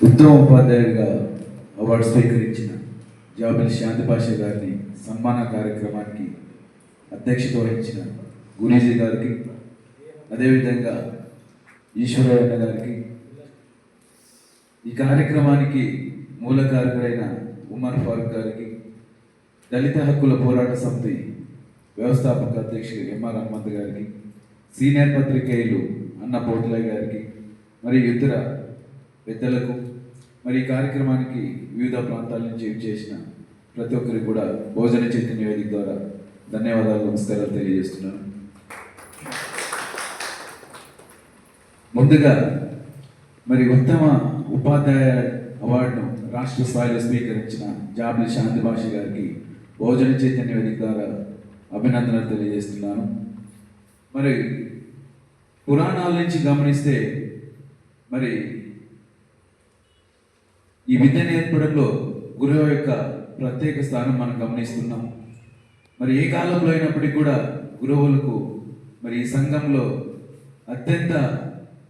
ఉత్తమ ఉపాధ్యాయుడిగా అవార్డు స్వీకరించిన జాబిల్ శాంతి భాష గారిని సన్మాన కార్యక్రమానికి అధ్యక్షత వహించిన గురీజీ గారికి అదేవిధంగా ఈశ్వరయ్య గారికి ఈ కార్యక్రమానికి మూలకారకుడైన ఉమర్ ఫారూక్ గారికి దళిత హక్కుల పోరాట సమితి వ్యవస్థాపక అధ్యక్షుడు ఎంఆర్ అహ్మద్ గారికి సీనియర్ పత్రికేయులు అన్న పోతులయ్య గారికి మరియు ఇతర పెద్దలకు మరి ఈ కార్యక్రమానికి వివిధ ప్రాంతాల నుంచి చేసిన ప్రతి ఒక్కరికి కూడా భోజన చైతన్య వేదిక ద్వారా ధన్యవాదాలు నమస్కారాలు తెలియజేస్తున్నాను. ముందుగా మరి ఉత్తమ ఉపాధ్యాయ అవార్డును రాష్ట్ర స్థాయిలో స్వీకరించిన జాబ్లి శాంతి భాష గారికి భోజన చైతన్య వేదిక ద్వారా అభినందనలు తెలియజేస్తున్నాను. మరి పురాణాల నుంచి గమనిస్తే మరి ఈ విద్య నేర్పడంలో గురువు యొక్క ప్రత్యేక స్థానం మనం గమనిస్తున్నాం. మరి ఏ కాలంలో అయినప్పటికీ కూడా గురువులకు మరి ఈ సంఘంలో అత్యంత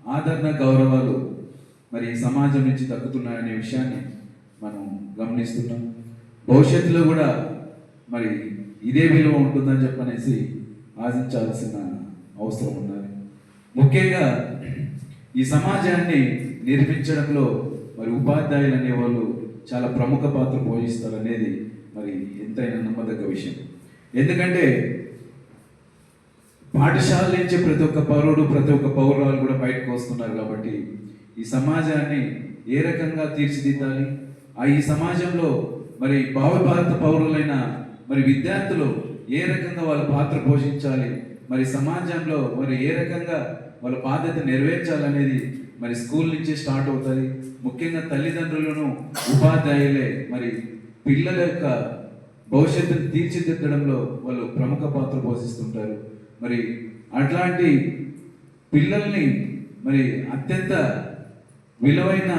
ఆదరణ గౌరవాలు మరి సమాజం నుంచి తగ్గుతున్నాయనే విషయాన్ని మనం గమనిస్తున్నాం. భవిష్యత్తులో కూడా మరి ఇదే విలువ ఉంటుందని చెప్పనేసి ఆశించాల్సిన అవసరం ఉన్నది. ముఖ్యంగా ఈ సమాజాన్ని నిర్మించడంలో మరి ఉపాధ్యాయులు అనేవాళ్ళు చాలా ప్రముఖ పాత్ర పోషిస్తారు అనేది మరి ఎంతైనా నమ్మదగ్గ విషయం. ఎందుకంటే పాఠశాల నుంచి ప్రతి ఒక్క పౌరుడు ప్రతి ఒక్క పౌరురాలు కూడా బయటకు వస్తున్నారు కాబట్టి ఈ సమాజాన్ని ఏ రకంగా తీర్చిదిద్దాలి? ఆ ఈ సమాజంలో మరి భారత పౌరులైన మరి విద్యార్థులు ఏ రకంగా వాళ్ళ పాత్ర పోషించాలి? మరి సమాజంలో మరి ఏ రకంగా వాళ్ళ బాధ్యత నెరవేర్చాలనేది మరి స్కూల్ నుంచే స్టార్ట్ అవుతుంది. ముఖ్యంగా తల్లిదండ్రులను ఉపాధ్యాయులే మరి పిల్లల యొక్క భవిష్యత్తును తీర్చిదిద్దడంలో వాళ్ళు ప్రముఖ పాత్ర పోషిస్తుంటారు. మరి అట్లాంటి పిల్లల్ని మరి అత్యంత విలువైన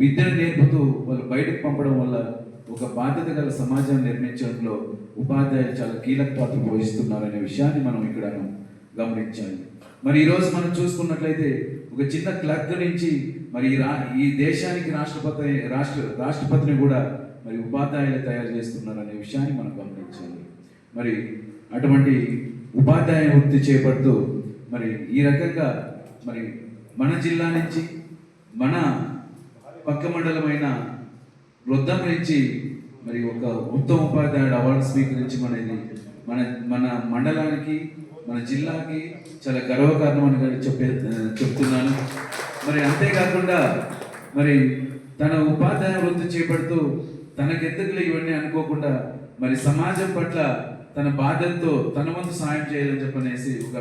విద్యను నేర్పుతూ వాళ్ళు బయటకు పంపడం వల్ల ఒక బాధ్యత గల సమాజాన్ని నిర్మించడంలో ఉపాధ్యాయులు చాలా కీలక పాత్ర పోషిస్తున్నారనే విషయాన్ని మనం ఇక్కడ గమనించాలి. మరి ఈరోజు మనం చూసుకున్నట్లయితే ఒక చిన్న క్లర్క్ నుంచి మరి ఈ రా ఈ దేశానికి రాష్ట్రపతి రాష్ట్ర రాష్ట్రపతిని కూడా మరి ఉపాధ్యాయులు తయారు చేస్తున్నారు అనే విషయాన్ని మనం గమనించాలి. మరి అటువంటి ఉపాధ్యాయ వృత్తి చేపడుతూ మరి ఈ రకంగా మరి మన జిల్లా నుంచి మన పక్క మండలమైన వృద్ధం నుంచి మరి ఒక ఉత్తమ ఉపాధ్యాయుడు అవార్డు స్వీకరించమనేది మన మన మండలానికి మన జిల్లాకి చాలా గర్వకారణం అని చెప్పే చెప్తున్నాను. మరి అంతేకాకుండా మరి తన ఉపాధ్యాయ వృత్తి చేపడుతూ తనకెందుకులే ఇవన్నీ అనుకోకుండా మరి సమాజం పట్ల తన బాధ్యతతో తన వంతు సాయం చేయాలని చెప్పనేసి ఒక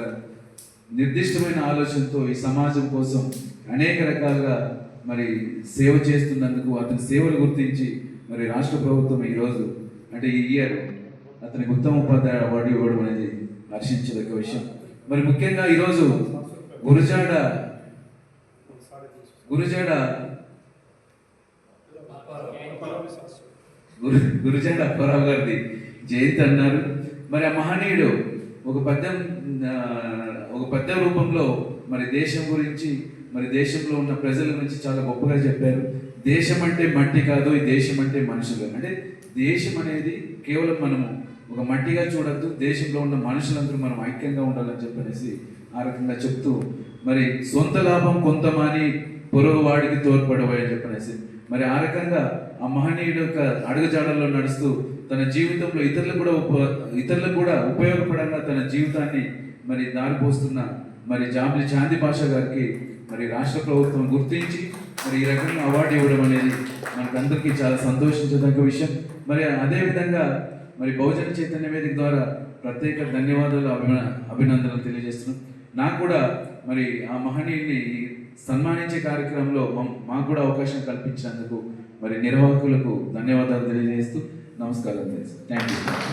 నిర్దిష్టమైన ఆలోచనతో ఈ సమాజం కోసం అనేక రకాలుగా మరి సేవ చేస్తున్నందుకు అతని సేవలు గుర్తించి మరి రాష్ట్ర ప్రభుత్వం ఈరోజు అంటే ఈ ఇయర్ అతనికి ఉత్తమ ఉపాధ్యాయ అవార్డు ఇవ్వడం అనేది హర్షించదగ్గ విషయం. మరి ముఖ్యంగా ఈరోజు గురుజాడ గురుజాడ గురు గురుజాడ అప్పారావు గారిది జయంతి అన్నారు. మరి ఆ మహనీయుడు ఒక పద్యం ఒక పద్య రూపంలో మరి దేశం గురించి మరి దేశంలో ఉన్న ప్రజల గురించి చాలా గొప్పగా చెప్పారు. దేశం అంటే మట్టి కాదు ఈ దేశం అంటే మనుషులు. అంటే దేశం అనేది కేవలం మనము ఒక మట్టిగా చూడద్దు. దేశంలో ఉన్న మనుషులందరూ మనం ఐక్యంగా ఉండాలని చెప్పనేసి ఆ రకంగా చెప్తూ మరి సొంత లాభం కొంతమని పొరుగు వాడికి తోడ్పడవని చెప్పనేసి మరి ఆ రకంగా ఆ మహనీయుడు యొక్క అడుగుజాడల్లో నడుస్తూ తన జీవితంలో ఇతరులకు కూడా ఉప ఇతరులకు కూడా ఉపయోగపడంగా తన జీవితాన్ని మరి దారిపోస్తున్న మరి జాబ్లి చాంది భాష గారికి మరి రాష్ట్ర ప్రభుత్వం గుర్తించి మరి ఈ రకంగా అవార్డు ఇవ్వడం అనేది మనకందరికీ చాలా సంతోషించదగ్గ విషయం. మరి అదేవిధంగా మరి బహుజన చైతన్య వేదిక ద్వారా ప్రత్యేక ధన్యవాదాలు అభిన అభినందనలు తెలియజేస్తున్నాం. నాకు కూడా మరి ఆ మహనీయుని సన్మానించే కార్యక్రమంలో మాకు కూడా అవకాశం కల్పించినందుకు మరి నిర్వాహకులకు ధన్యవాదాలు తెలియజేస్తూ నమస్కారం థ్యాంక్ యూ